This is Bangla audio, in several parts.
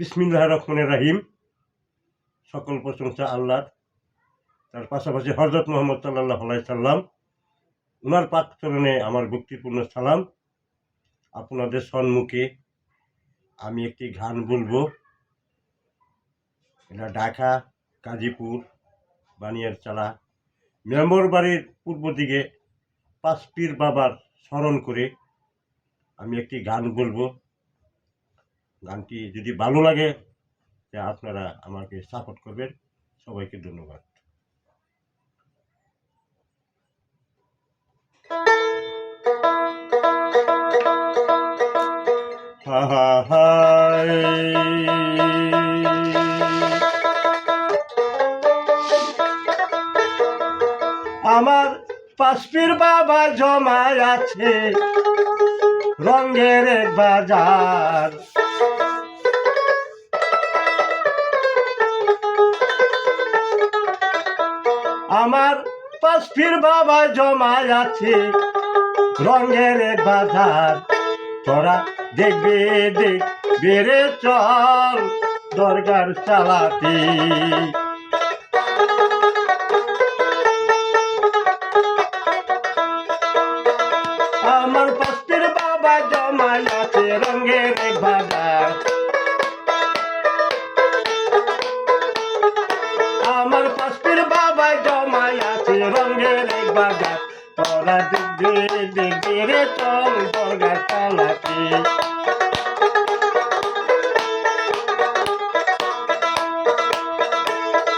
বিসমিল্লাহ রহমানের রাহিম। সকল প্রশংসা আল্লাহর। তার পাশাপাশি হজরত মোহাম্মদ সাল্লাহ সাল্লাম ওনার পাক চরণে আমার ভক্তিপূর্ণ সালাম। আপনাদের সম্মুখে আমি একটি গান বলব। এটা ঢাকা, গাজীপুর বানিয়ার চালা মেম্বর বাড়ির পূর্ব দিকে পাঁচপির বাবার স্মরণ করে আমি একটি গান বলব। গানটি যদি ভালো লাগে আপনারা আমাকে সাপোর্ট করবেন। সবাইকে ধন্যবাদ। হা হা আমার পাশপির বাবা জমায় আছে রঙের বাজার। আমার পাশপির বাবা জমা আছে। রঙের বাজার তোরা দেখবে দেখ বেড়ে চল দরকার চালাতে। বাজার তোরা দেখবে দেখবে রে চল দরগা চালাতে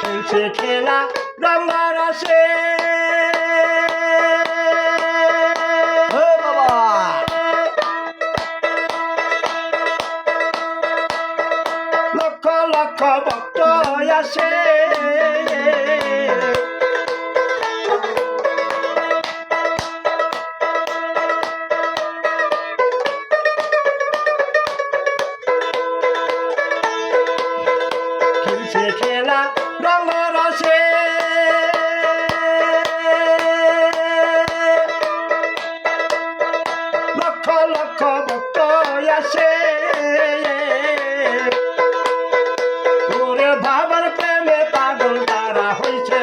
খেলছে খেলা রঙার আসে। লক্ষ লক্ষ ভক্ত আসে।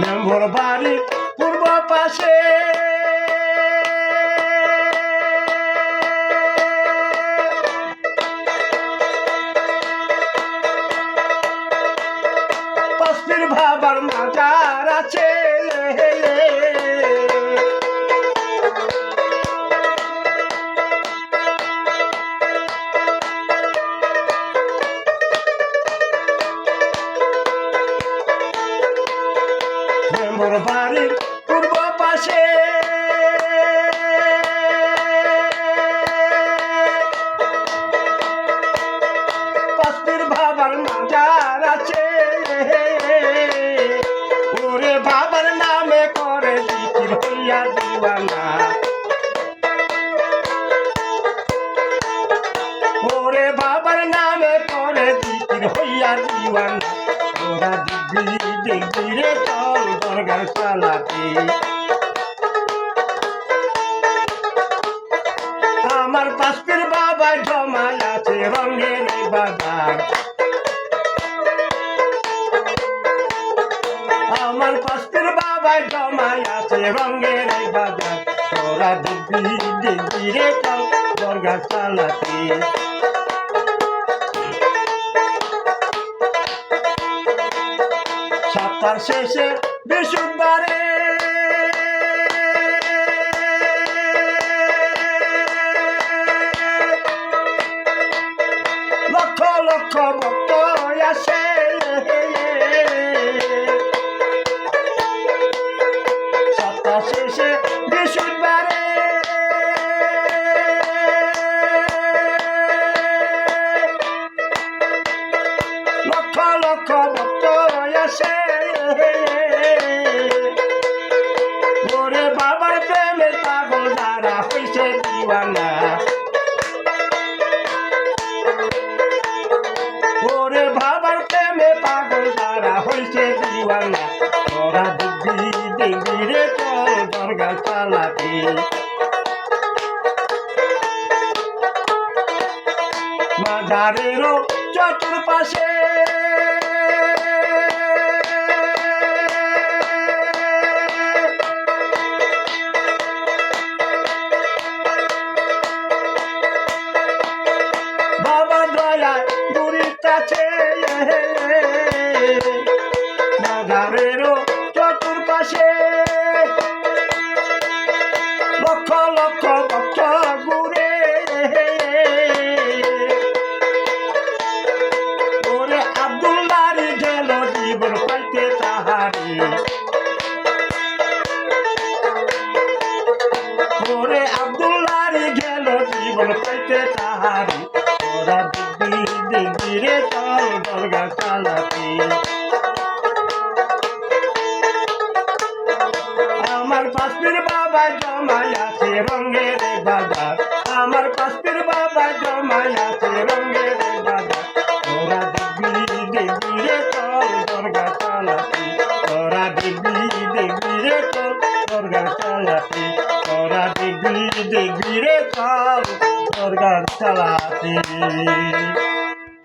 মেম্বর বাড়ির পূর্ব পাশে। বাবার মাজার আছে। মেম্বর বাড়ির পূর্ব পাশে। পাশের ভাবার মাজার আছে। ওরে বাবার নামে করে জিকির হইয়া দিওয়ানা। ওরে বাবার নামে করে জিকির হইয়া দিওয়ানা। ওরা দিদি দিদি রে চল দরগার চালাতে আমার পাশের বাবা জমায় আছে রঙের বাজার আমার পাশের বাবা জমায় আছে রঙের বাজার তোরা দিদি দিদি রে চল দরগার চালাতে যাত্রার শেষে বিশুদ্ধারে লক্ষ লক্ষ ভক্ত আসে। যাত্রা শেষে বিশুদ্ধারে লক্ষ লক্ষ ভক্ত আসে। তোদের বাবার প্রেমে পাগল তারা হয়েছে দিওয়ানা। তোরা দিদি দিদি রে চল দরগা চালাতে মাদারেরও চতুর্পাশে মাজারেরও চতুর্পাশে। লক্ষ লক্ষ ভক্ত ঘুরে। ওরে আব্দুল্লারি গেল জীবন পাইতে তাহারি। ওরে আব্দুল্লারি গেল জীবন পাইতে তাহারি। বাবা জমাই আছে রঙের বাজার আমার পাশপির বাবা জমাই আছে রঙের বাজার তোরা দেখবি দেখবি রে চল দরগা চালাতি তোরা দেখবি দেখবি রে চল দরগা চালাতি তোরা দেখবি দেখবি রে চল দরগা চালাতি